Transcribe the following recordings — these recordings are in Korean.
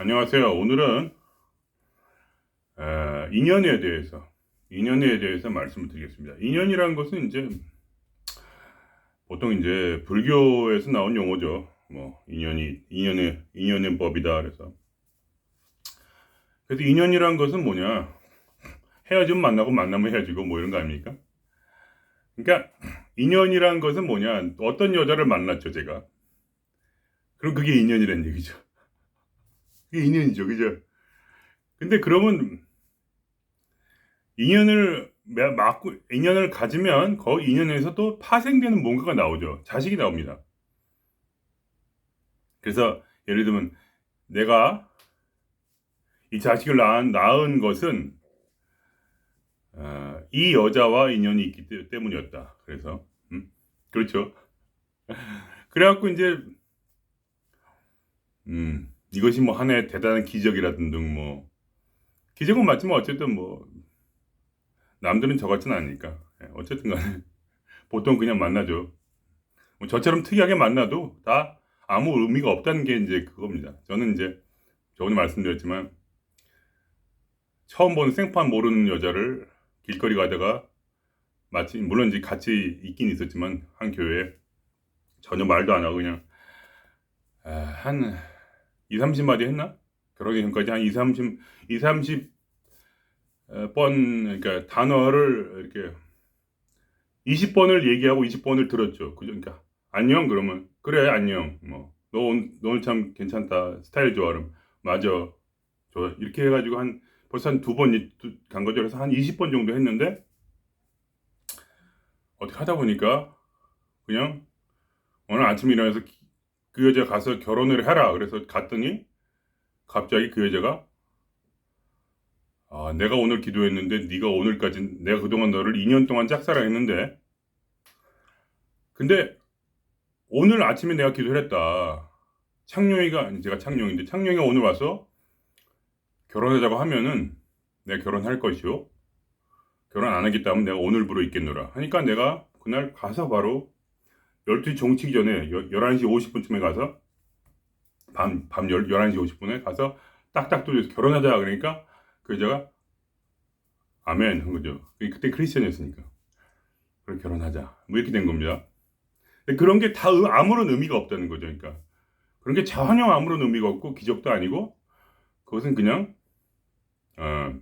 안녕하세요. 오늘은 에, 인연에 대해서 인연에 대해서 말씀을 드리겠습니다. 인연이라는 것은 이제 보통 이제 불교에서 나온 용어죠. 뭐 인연이 인연의 인연의 법이다 그래서 그래서 인연이란 것은 뭐냐 헤어지면 만나고 만나면 헤어지고 뭐 이런 거 아닙니까? 그러니까 인연이란 것은 뭐냐 어떤 여자를 만났죠 제가 그럼 그게 인연이란 얘기죠. 그게 인연이죠, 그죠? 근데 그러면 인연을 매- 맞고 인연을 가지면 그 인연에서 또 파생되는 뭔가가 나오죠. 자식이 나옵니다. 그래서 예를 들면 내가 이 자식을 낳은, 낳은 것은 어, 이 여자와 인연이 있기 때- 때문이었다. 그래서 음? 그렇죠. 그래갖고 이제 음, 이것이 뭐 하나의 대단한 기적이라든 등뭐 기적은 맞지만 어쨌든 뭐 남들은 저 같지는 않으니까 예, 어쨌든 간에 보통 그냥 만나죠. 뭐 저처럼 특이하게 만나도 다 아무 의미가 없다는 게 이제 그겁니다. 저는 이제 저번에 말씀드렸지만 처음 보는 생판 모르는 여자를 길거리 가다가 마치 물론 이제 같이 있긴 있었지만 한 교회에 전혀 말도 안 하고 그냥 아, 한 2, 30마디 했나? 결혼하기 전까지 한 2, 30, 2, 30 어, 번, 그러니까 단어를 이렇게 20번을 얘기하고 20번을 들었죠. 그죠? 그러니까 안녕 그러면 그래 안녕 뭐 너 너 오늘 참 괜찮다 스타일 좋아 그럼 맞아 좋아 이렇게 해가지고 한 벌써 한 두 번 간 거죠. 그래서 한 20번 정도 했는데 어떻게 하다 보니까 그냥 오늘 아침에 일어나서 기- 그 여자 가서 결혼을 해라. 그래서 갔더니 갑자기 그 여자가 아, 내가 오늘 기도했는데 네가 오늘까지 내가 그동안 너를 2년 동안 짝사랑했는데 근데 오늘 아침에 내가 기도를 했다. 창룡이가 아니 제가 창룡인데 창룡이가 오늘 와서 결혼하자고 하면은 내가 결혼할 것이요. 결혼 안 하겠다면 내가 오늘부로 있겠노라. 하니까 내가 그날 가서 바로 12시 종치기 전에 여- 11시 50분쯤에 가서 밤, 밤 10, 11시 50분에 가서 딱딱 뚫려서 결혼하자 그러니까 그 여자가 아멘 한 거죠. 그때 크리스천이었으니까. 그래 결혼하자. 뭐 이렇게 된 겁니다. 그런 게 다 아무런 의미가 없다는 거죠. 그러니까 그런 게 전혀 아무런 의미가 없고 기적도 아니고 그것은 그냥 어,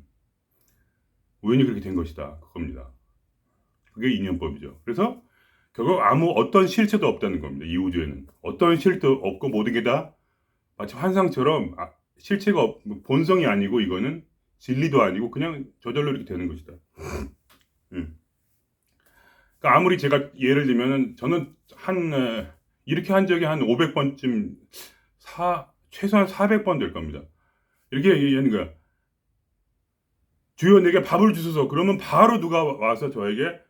우연히 그렇게 된 것이다. 그겁니다. 그게 인연법이죠. 그래서 결국 아무 어떤 실체도 없다는 겁니다. 이 우주에는 어떤 실도 없고 모든 게 다 마치 환상처럼 아, 실체가 없, 본성이 아니고 이거는 진리도 아니고 그냥 저절로 이렇게 되는 것이다. 음. 그러니까 아무리 제가 예를 들면은 저는 한 에, 이렇게 한 적이 한 500번쯤 사 최소한 400번 될 겁니다. 이렇게 얘기하는 거야. 주여 내게 밥을 주소서. 그러면 바로 누가 와서 저에게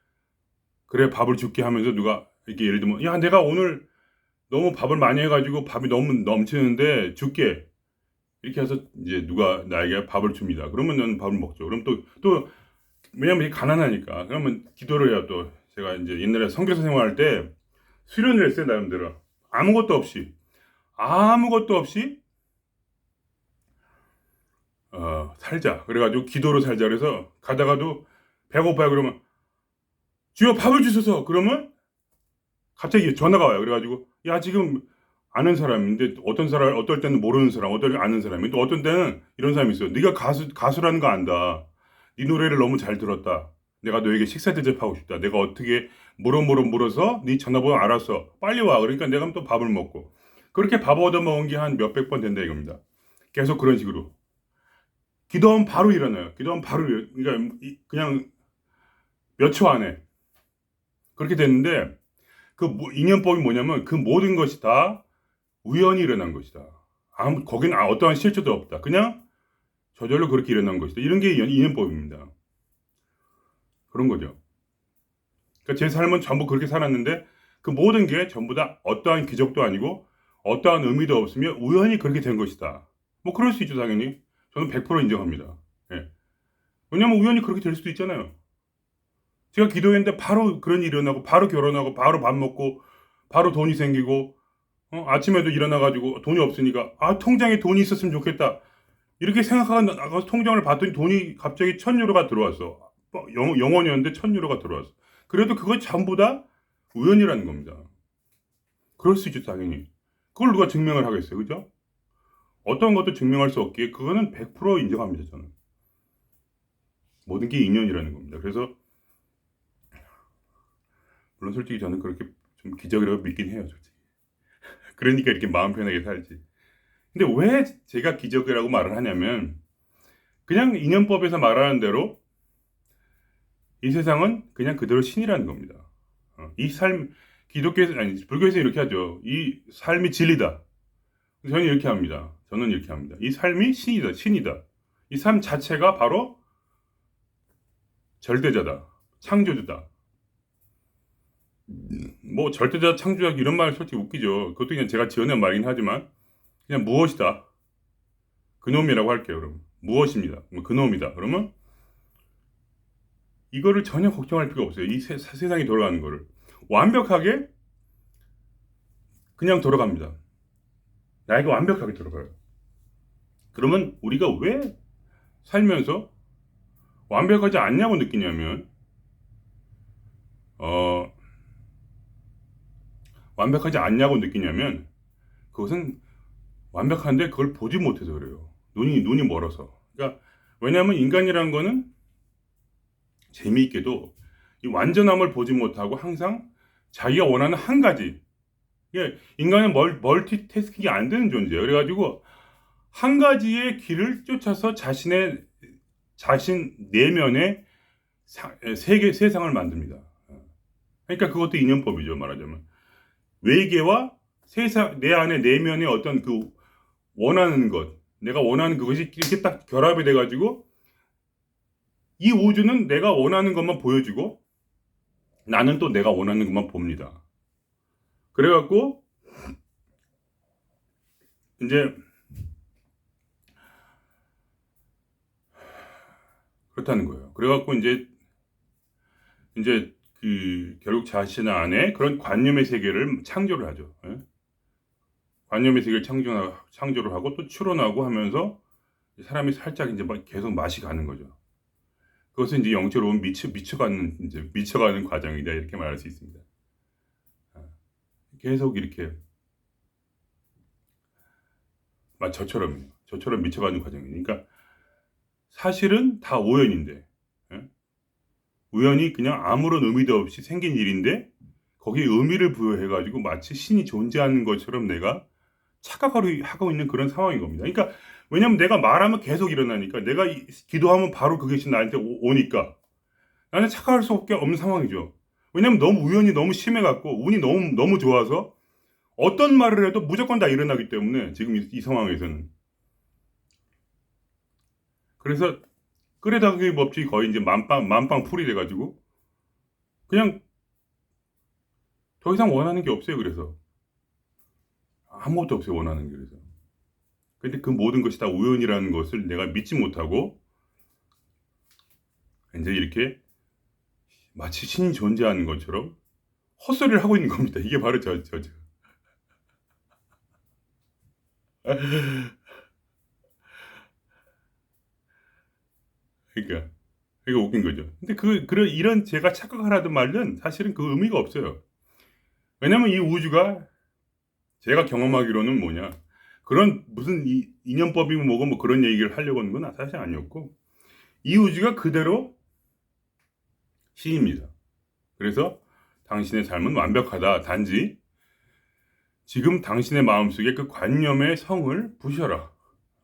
그래 밥을 줄게 하면서 누가 이렇게 예를 들면 야 내가 오늘 너무 밥을 많이 해가지고 밥이 너무 넘치는데 줄게 이렇게 해서 이제 누가 나에게 밥을 줍니다. 그러면 저는 밥을 먹죠. 그럼 또 또 왜냐면 가난하니까 그러면 기도를 해요. 또 제가 이제 옛날에 성교사 생활할 때 수련을 했어요 나름대로 아무것도 없이 아무것도 없이 어 살자 그래가지고 기도로 살자 그래서 가다가도 배고파요 그러면 주여 밥을 주소서. 그러면 갑자기 전화가 와요. 그래가지고 야 지금 아는 사람인데 어떤 사람 어떨 때는 모르는 사람 어떨 때 아는 사람이 또 어떤 때는 이런 사람이 있어요. 네가 가수 가수라는 거 안다. 네 노래를 너무 잘 들었다. 내가 너에게 식사 대접하고 싶다. 내가 어떻게 물어 물어 물어서 네 전화번호 알았어 빨리 와. 그러니까 내가 또 밥을 먹고. 그렇게 밥 얻어 먹은 게 한 몇백 번 된다 이겁니다. 계속 그런 식으로. 기도하면 바로 일어나요. 기도하면 바로 일- 그러니까 이- 그냥 몇 초 안에 그렇게 됐는데 그 뭐- 인연법이 뭐냐면 그 모든 것이 다 우연히 일어난 것이다. 아무 거기는 아- 어떠한 실체도 없다. 그냥 저절로 그렇게 일어난 것이다. 이런 게 인연- 인연법입니다. 그런 거죠. 그러니까 제 삶은 전부 그렇게 살았는데 그 모든 게 전부 다 어떠한 기적도 아니고 어떠한 의미도 없으며 우연히 그렇게 된 것이다. 뭐 그럴 수 있죠 당연히. 저는 100% 인정합니다. 예. 왜냐면 우연히 그렇게 될 수도 있잖아요. 제가 기도했는데 바로 그런 일이 일어나고 바로 결혼하고 바로 밥 먹고 바로 돈이 생기고 어, 아침에도 일어나가지고 돈이 없으니까 아 통장에 돈이 있었으면 좋겠다. 이렇게 생각하고 나가서 통장을 봤더니 돈이 갑자기 천 유로가 들어왔어. 영, 영원이었는데 천 유로가 들어왔어. 그래도 그거 전부 다 우연이라는 겁니다. 그럴 수 있죠 당연히. 그걸 누가 증명을 하겠어요 그죠? 어떤 것도 증명할 수 없기에 그거는 100% 인정합니다 저는. 모든 게 인연이라는 겁니다. 그래서 물론 솔직히 저는 그렇게 좀 기적이라고 믿긴 해요 솔직히 그러니까 이렇게 마음 편하게 살지. 근데 왜 제가 기적이라고 말을 하냐면 그냥 인연법에서 말하는 대로 이 세상은 그냥 그대로 신이라는 겁니다. 어, 이 삶, 기독교에서, 아니, 불교에서 이렇게 하죠. 이 삶이 진리다. 저는 이렇게 합니다. 저는 이렇게 합니다. 이 삶이 신이다, 신이다. 이 삶 자체가 바로 절대자다. 창조주다. 뭐 절대자 창조자 이런 말 솔직히 웃기죠. 그것도 그냥 제가 지어낸 말이긴 하지만 그냥 무엇이다. 그놈이라고 할게요. 그럼 무엇입니다. 뭐 그놈이다. 그러면 이거를 전혀 걱정할 필요 없어요. 이 세, 세상이 돌아가는 거를 완벽하게 그냥 돌아갑니다. 나에게 완벽하게 돌아가요. 그러면 우리가 왜 살면서 완벽하지 않냐고 느끼냐면 어 완벽하지 않냐고 느끼냐면 그것은 완벽한데 그걸 보지 못해서 그래요. 눈이 눈이 멀어서. 그러니까 왜냐하면 인간이라는 거는 재미있게도 이 완전함을 보지 못하고 항상 자기가 원하는 한 가지. 이게 인간은 멀, 멀티태스킹이 안 되는 존재예요. 그래가지고 한 가지의 길을 쫓아서 자신의 자신 내면의 세계 세상을 만듭니다. 그러니까 그것도 인연법이죠 말하자면. 외계와 세상 내 안에 내면의 어떤 그 원하는 것, 내가 원하는 그것이 이렇게 딱 결합이 돼가지고 이 우주는 내가 원하는 것만 보여주고 나는 또 내가 원하는 것만 봅니다. 그래갖고 이제 그렇다는 거예요. 그래갖고 이제 이제 그 결국 자신 안에 그런 관념의 세계를 창조를 하죠. 예? 관념의 세계를 창조, 창조를 하고 또 추론하고 하면서 사람이 살짝 이제 계속 맛이 가는 거죠. 그것은 이제 영적으로 미쳐, 미쳐가는, 이제 미쳐가는 과정이다. 이렇게 말할 수 있습니다. 아, 계속 이렇게, 막 저처럼요. 저처럼 미쳐가는 과정이니까, 그러니까 사실은 다 오연인데, 우연히 그냥 아무런 의미도 없이 생긴 일인데 거기에 의미를 부여해가지고 마치 신이 존재하는 것처럼 내가 착각하고 있는 그런 상황인 겁니다. 그러니까 왜냐면 내가 말하면 계속 일어나니까 내가 기도하면 바로 그게 나한테 오, 니까 나는 착각할 수 없게 없는 상황이죠. 왜냐면 너무 우연히 너무 심해갖고 운이 너무 너무 좋아서 어떤 말을 해도 무조건 다 일어나기 때문에 지금 이, 이 상황에서는 그래서 끓여다기 법칙이 거의 이제 만빵, 만빵 풀이 돼가지고, 그냥, 더 이상 원하는 게 없어요, 그래서. 아무것도 없어요, 원하는 게, 그래서. 근데 그 모든 것이 다 우연이라는 것을 내가 믿지 못하고, 이제 이렇게, 마치 신이 존재하는 것처럼, 헛소리를 하고 있는 겁니다. 이게 바로 저, 저, 저. 그러니까 이게 웃긴 거죠. 근데 그 그런 이런 제가 착각하라던 말은 사실은 그 의미가 없어요. 왜냐면 이 우주가 제가 경험하기로는 뭐냐 그런 무슨 이, 인연법이고 뭐고 뭐 그런 얘기를 하려고 하는 건 사실 아니었고 이 우주가 그대로 신입니다. 그래서 당신의 삶은 완벽하다. 단지 지금 당신의 마음속에 그 관념의 성을 부셔라.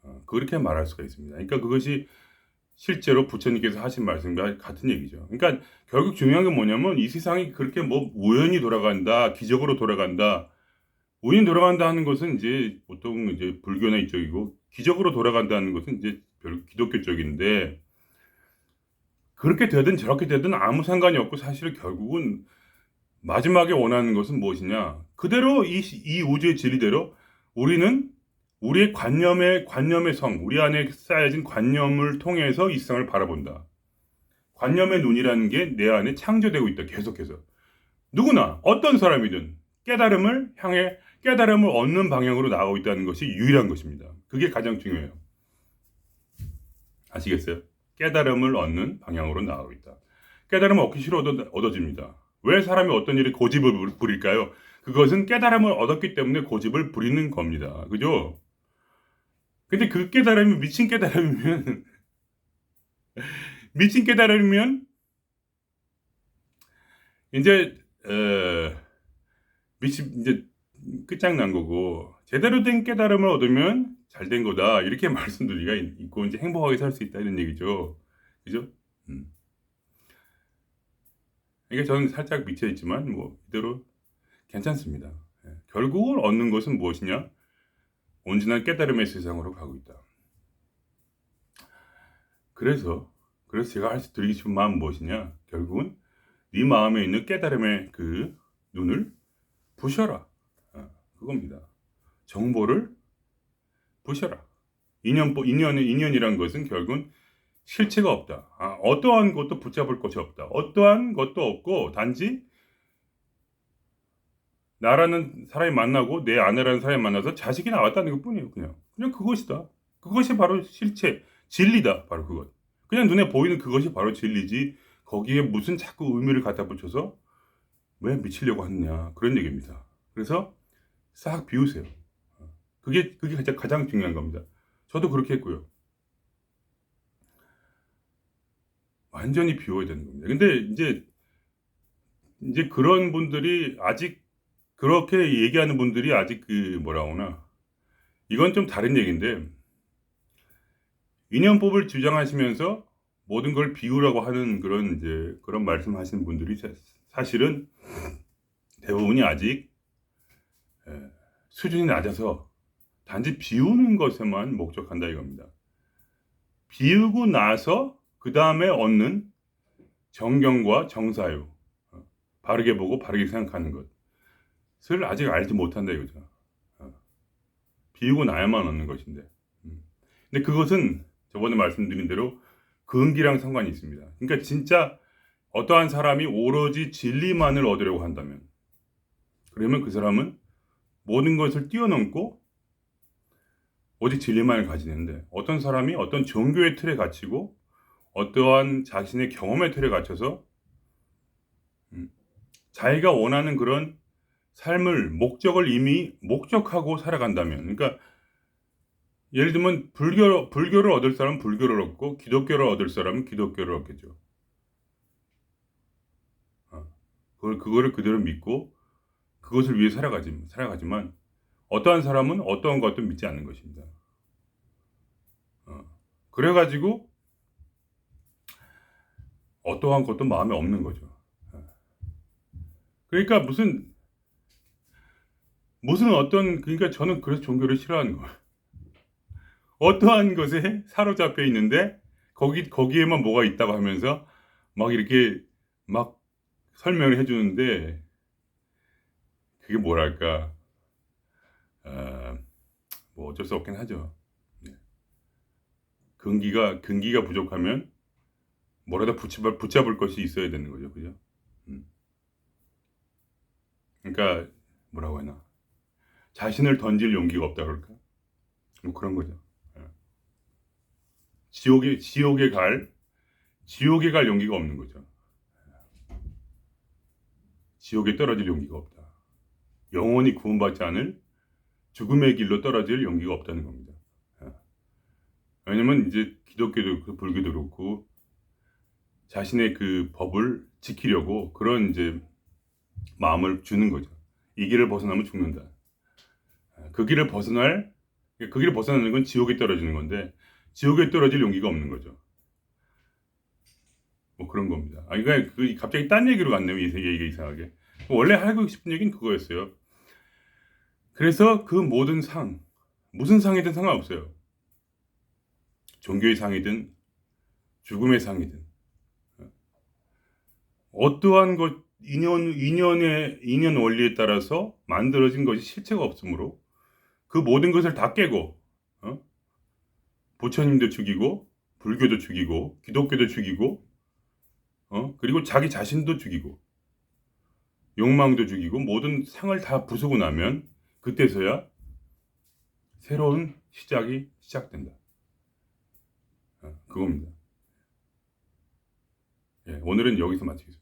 어, 그렇게 말할 수가 있습니다. 그러니까 그것이 실제로 부처님께서 하신 말씀과 같은 얘기죠. 그러니까 결국 중요한 게 뭐냐면 이 세상이 그렇게 뭐 우연히 돌아간다, 기적으로 돌아간다, 우연히 돌아간다 하는 것은 이제 보통 이제 불교나 이쪽이고 기적으로 돌아간다는 것은 이제 별 기독교 쪽인데 그렇게 되든 저렇게 되든 아무 상관이 없고 사실 결국은 마지막에 원하는 것은 무엇이냐? 그대로 이, 이 우주의 진리대로 우리는 우리의 관념의 관념의 성, 우리 안에 쌓여진 관념을 통해서 이 세상을 바라본다. 관념의 눈이라는 게 내 안에 창조되고 있다. 계속해서. 누구나 어떤 사람이든 깨달음을 향해 깨달음을 얻는 방향으로 나가고 있다는 것이 유일한 것입니다. 그게 가장 중요해요. 아시겠어요? 깨달음을 얻는 방향으로 나가고 있다. 깨달음을 얻기 싫어 얻어, 얻어집니다. 왜 사람이 어떤 일에 고집을 부릴까요? 그것은 깨달음을 얻었기 때문에 고집을 부리는 겁니다. 그죠? 근데 그 깨달음이 미친 깨달음이면 미친 깨달음이면 이제 어, 미친 이제 끝장난 거고 제대로 된 깨달음을 얻으면 잘 된 거다 이렇게 말씀드리가 있- 있고 이제 행복하게 살 수 있다 이런 얘기죠. 그죠? 음. 이게 저는 살짝 미쳐 있지만 뭐 이대로 괜찮습니다. 예. 결국은 얻는 것은 무엇이냐? 온전한 깨달음의 세상으로 가고 있다. 그래서 그래서 제가 할 수 드리고 싶은 마음은 무엇이냐? 결국은 네 마음에 있는 깨달음의 그 눈을 부셔라. 어, 그겁니다. 정보를 부셔라. 인연, 인연, 인연이란 것은 결국은 실체가 없다. 아, 어떠한 것도 붙잡을 것이 없다. 어떠한 것도 없고 단지 나라는 사람이 만나고 내 아내라는 사람이 만나서 자식이 나왔다는 것 뿐이에요. 그냥 그냥 그것이다. 그것이 바로 실체, 진리다. 바로 그것. 그냥 눈에 보이는 그것이 바로 진리지. 거기에 무슨 자꾸 의미를 갖다 붙여서 왜 미치려고 하느냐 그런 얘기입니다. 그래서 싹 비우세요. 그게 그게 가장 가장 중요한 겁니다. 저도 그렇게 했고요. 완전히 비워야 되는 겁니다. 근데 이제 이제 그런 분들이 아직 그렇게 얘기하는 분들이 아직 그 뭐라 하나? 이건 좀 다른 얘기인데 인연법을 주장하시면서 모든 걸 비우라고 하는 그런 이제 그런 말씀하시는 분들이 사- 사실은 대부분이 아직 에, 수준이 낮아서 단지 비우는 것에만 목적한다 이겁니다. 비우고 나서 그 다음에 얻는 정경과 정사유, 어, 바르게 보고 바르게 생각하는 것 을 아직 알지 못한다 이거죠. 어, 비우고 나야만 얻는 것인데. 음. 근데 그것은 저번에 말씀드린 대로 근기랑 상관이 있습니다. 그러니까 진짜 어떠한 사람이 오로지 진리만을 얻으려고 한다면, 그러면 그 사람은 모든 것을 뛰어넘고 오직 진리만을 가지는데 어떤 사람이 어떤 종교의 틀에 갇히고 어떠한 자신의 경험의 틀에 갇혀서 음, 자기가 원하는 그런 삶을 목적을 이미 목적하고 살아간다면 그러니까 예를 들면 불교 불교를 얻을 사람은 불교를 얻고 기독교를 얻을 사람은 기독교를 얻겠죠. 어, 그걸 그거를 그대로 믿고 그것을 위해 살아가지 살아가지만 어떠한 사람은 어떠한 것도 믿지 않는 것입니다. 어, 그래가지고 어떠한 것도 마음에 없는 거죠. 어. 그러니까 무슨 무슨 어떤 그러니까 저는 그래서 종교를 싫어하는 거예요. 어떠한 것에 사로잡혀 있는데 거기 거기에만 뭐가 있다고 하면서 막 이렇게 막 설명을 해주는데 그게 뭐랄까 어, 뭐 어쩔 수 없긴 하죠. 네. 근기가 근기가 부족하면 뭐라도 붙잡을, 붙잡을 것이 있어야 되는 거죠, 그죠? 음. 그러니까 뭐라고 하나 자신을 던질 용기가 없다 그럴까? 뭐 그런 거죠. 예. 지옥에 지옥에 갈 지옥에 갈 용기가 없는 거죠. 지옥에 떨어질 용기가 없다. 영원히 구원받지 않을 죽음의 길로 떨어질 용기가 없다는 겁니다. 예. 왜냐면 이제 기독교도 그렇고 불교도 그렇고 자신의 그 법을 지키려고 그런 이제 마음을 주는 거죠. 이 길을 벗어나면 죽는다. 예, 그 길을 벗어날 그 길을 벗어나는 건 지옥에 떨어지는 건데 지옥에 떨어질 용기가 없는 거죠. 뭐 그런 겁니다. 아, 그러니까 그 갑자기 딴 얘기로 갔네요. 이 얘기가 이상하게. 원래 하고 싶은 얘기는 그거였어요. 그래서 그 모든 상, 무슨 상이든 상관없어요. 종교의 상이든 죽음의 상이든 어떠한 것 인연 인연의 인연 원리에 따라서 만들어진 것이 실체가 없으므로 그 모든 것을 다 깨고 어? 부처님도 죽이고 불교도 죽이고 기독교도 죽이고 어? 그리고 자기 자신도 죽이고 욕망도 죽이고 모든 상을 다 부수고 나면 그때서야 새로운 시작이 시작된다. 어, 그겁니다. 예, 오늘은 여기서 마치겠습니다.